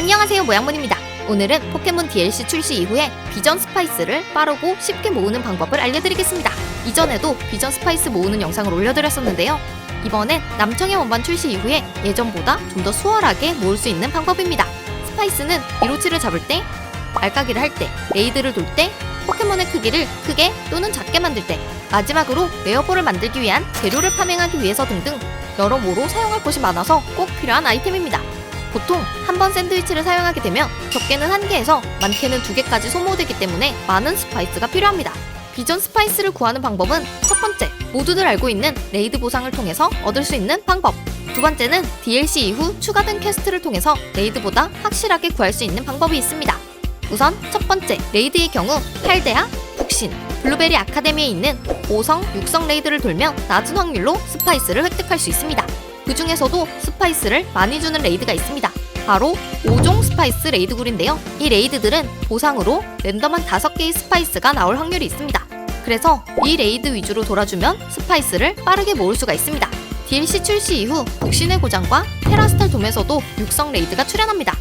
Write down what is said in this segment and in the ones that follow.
안녕하세요 모양문입니다. 오늘은 포켓몬 DLC 출시 이후에 비전 스파이스를 빠르고 쉽게 모으는 방법을 알려드리겠습니다. 이전에도 비전 스파이스 모으는 영상을 올려드렸었는데요. 이번엔 남청의 원반 출시 이후에 예전보다 좀 더 수월하게 모을 수 있는 방법입니다. 스파이스는 이로치를 잡을 때, 알까기를 할 때, 레이드를 돌 때, 포켓몬의 크기를 크게 또는 작게 만들 때, 마지막으로 레어볼을 만들기 위한 재료를 파밍하기 위해서 등등 여러모로 사용할 곳이 많아서 꼭 필요한 아이템입니다. 보통 한 번 샌드위치를 사용하게 되면 적게는 한 개에서 많게는 두 개까지 소모되기 때문에 많은 스파이스가 필요합니다. 비전 스파이스를 구하는 방법은 첫 번째, 모두들 알고 있는 레이드 보상을 통해서 얻을 수 있는 방법. 두 번째는 DLC 이후 추가된 퀘스트를 통해서 레이드보다 확실하게 구할 수 있는 방법이 있습니다. 우선 첫 번째, 레이드의 경우 팔대야, 북신, 블루베리 아카데미에 있는 5성, 6성 레이드를 돌면 낮은 확률로 스파이스를 획득할 수 있습니다. 그 중에서도 스파이스를 많이 주는 레이드가 있습니다. 바로 5종 스파이스 레이드굴인데요. 이 레이드들은 보상으로 랜덤한 5개의 스파이스가 나올 확률이 있습니다. 그래서 이 레이드 위주로 돌아주면 스파이스를 빠르게 모을 수가 있습니다. DLC 출시 이후 북신의 고장과 테라스탈 돔에서도 육성 레이드가 출연합니다.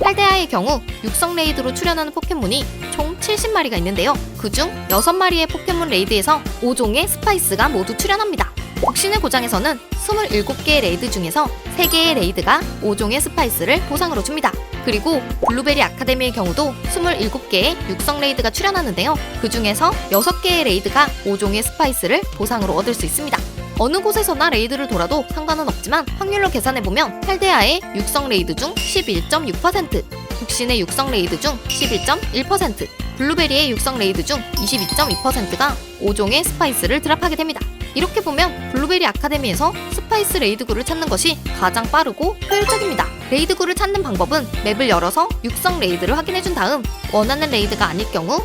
팔데아의 경우 육성 레이드로 출연하는 포켓몬이 총 70마리가 있는데요. 그중 6마리의 포켓몬 레이드에서 5종의 스파이스가 모두 출연합니다. 북신의 고장에서는 27개의 레이드 중에서 3개의 레이드가 5종의 스파이스를 보상으로 줍니다. 그리고 블루베리 아카데미의 경우도 27개의 육성 레이드가 출연하는데요. 그 중에서 6개의 레이드가 5종의 스파이스를 보상으로 얻을 수 있습니다. 어느 곳에서나 레이드를 돌아도 상관은 없지만 확률로 계산해보면 팔데아의 육성 레이드 중 11.6%, 북신의 육성 레이드 중 11.1%, 블루베리의 육성 레이드 중 22.2%가 5종의 스파이스를 드랍하게 됩니다. 이렇게 보면 블루베리 아카데미에서 스파이스 레이드구를 찾는 것이 가장 빠르고 효율적입니다. 레이드구를 찾는 방법은 맵을 열어서 육성 레이드를 확인해준 다음 원하는 레이드가 아닐 경우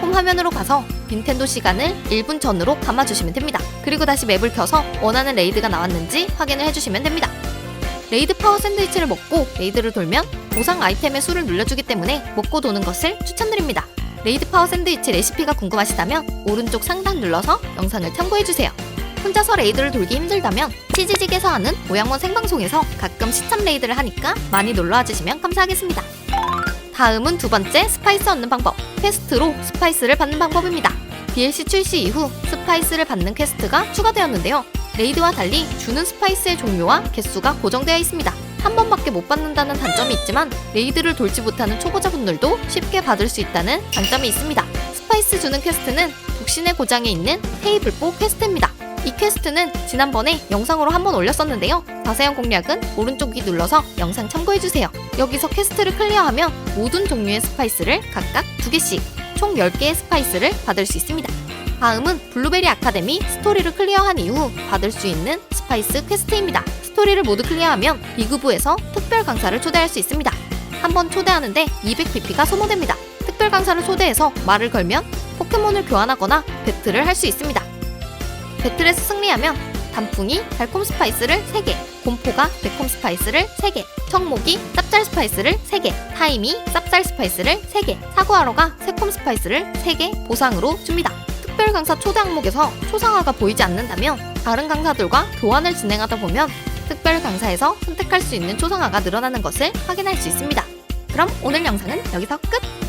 홈 화면으로 가서 닌텐도 시간을 1분 전으로 감아주시면 됩니다. 그리고 다시 맵을 켜서 원하는 레이드가 나왔는지 확인을 해주시면 됩니다. 레이드 파워 샌드위치를 먹고 레이드를 돌면 보상 아이템의 수를 눌려주기 때문에 먹고 도는 것을 추천드립니다. 레이드 파워 샌드위치 레시피가 궁금하시다면 오른쪽 상단 눌러서 영상을 참고해주세요. 혼자서 레이드를 돌기 힘들다면 치즈직에서 하는 모양원 생방송에서 가끔 시참 레이드를 하니까 많이 놀러와 주시면 감사하겠습니다. 다음은 두 번째 스파이스 얻는 방법. 퀘스트로 스파이스를 받는 방법입니다. DLC 출시 이후 스파이스를 받는 퀘스트가 추가되었는데요. 레이드와 달리 주는 스파이스의 종류와 개수가 고정되어 있습니다. 한 번밖에 못 받는다는 단점이 있지만 레이드를 돌지 못하는 초보자분들도 쉽게 받을 수 있다는 장점이 있습니다. 스파이스 주는 퀘스트는 북신의 고장에 있는 테이블보 퀘스트입니다. 이 퀘스트는 지난번에 영상으로 한번 올렸었는데요. 자세한 공략은 오른쪽 위 눌러서 영상 참고해주세요. 여기서 퀘스트를 클리어하면 모든 종류의 스파이스를 각각 2개씩 총 10개의 스파이스를 받을 수 있습니다. 다음은 블루베리 아카데미 스토리를 클리어한 이후 받을 수 있는 스파이스 퀘스트입니다. 스토리를 모두 클리어하면 비그부에서 특별 강사를 초대할 수 있습니다. 한 번 초대하는데 200pp가 소모됩니다. 특별 강사를 초대해서 말을 걸면 포켓몬을 교환하거나 배틀을 할 수 있습니다. 배틀에서 승리하면 단풍이 달콤 스파이스를 3개, 곰포가 매콤 스파이스를 3개, 청목이 짭짤 스파이스를 3개, 타임이 쌉쌀 스파이스를 3개, 사구하러가 새콤 스파이스를 3개 보상으로 줍니다. 특별 강사 초대 항목에서 초상화가 보이지 않는다면 다른 강사들과 교환을 진행하다 보면 특별 강사에서 선택할 수 있는 초상화가 늘어나는 것을 확인할 수 있습니다. 그럼 오늘 영상은 여기서 끝!